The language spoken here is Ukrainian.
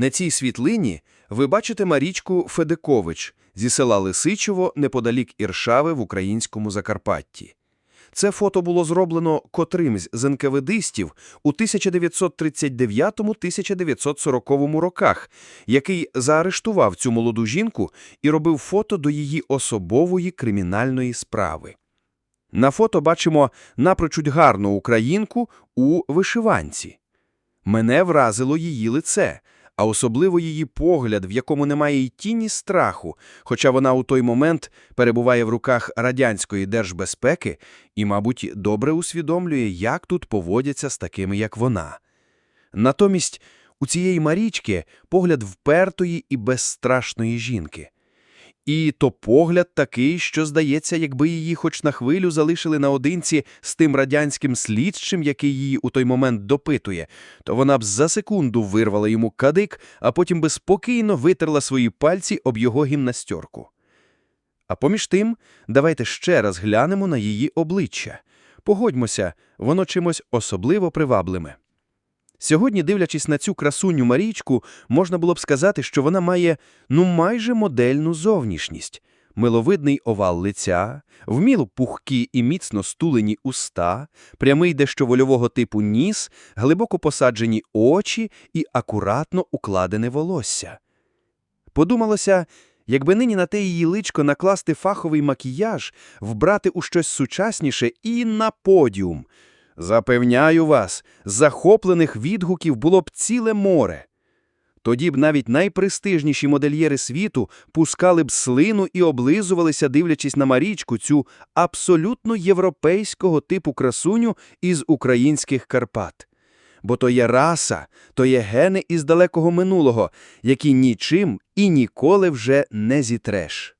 На цій світлині ви бачите Марічку Федекович зі села Лисичево неподалік Іршави в українському Закарпатті. Це фото було зроблено котримсь з НКВДистів у 1939-1940 роках, який заарештував цю молоду жінку і робив фото до її особової кримінальної справи. На фото бачимо напрочудь гарну українку у вишиванці. Мене вразило її лице, а особливо її погляд, в якому немає й тіні страху, хоча вона у той момент перебуває в руках радянської держбезпеки і, мабуть, добре усвідомлює, як тут поводяться з такими, як вона. Натомість у цієї Марічки погляд впертої і безстрашної жінки. І то погляд такий, що, здається, якби її хоч на хвилю залишили наодинці з тим радянським слідчим, який її у той момент допитує, то вона б за секунду вирвала йому кадик, а потім би спокійно витерла свої пальці об його гімнастерку. А поміж тим, давайте ще раз глянемо на її обличчя. Погодьмося, воно чимось особливо приваблиме. Сьогодні, дивлячись на цю красуню Марічку, можна було б сказати, що вона має, ну, майже модельну зовнішність. Миловидний овал лиця, вміло пухкі і міцно стулені уста, прямий дещо вольового типу ніс, глибоко посаджені очі і акуратно укладене волосся. Подумалося, якби нині на те її личко накласти фаховий макіяж, вбрати у щось сучасніше і на подіум – Запевняю вас, захоплених відгуків було б ціле море. Тоді б навіть найпрестижніші модельєри світу пускали б слину і облизувалися, дивлячись на Марічку, цю абсолютно європейського типу красуню із українських Карпат. Бо то є раса, то є гени із далекого минулого, які нічим і ніколи вже не зітреш.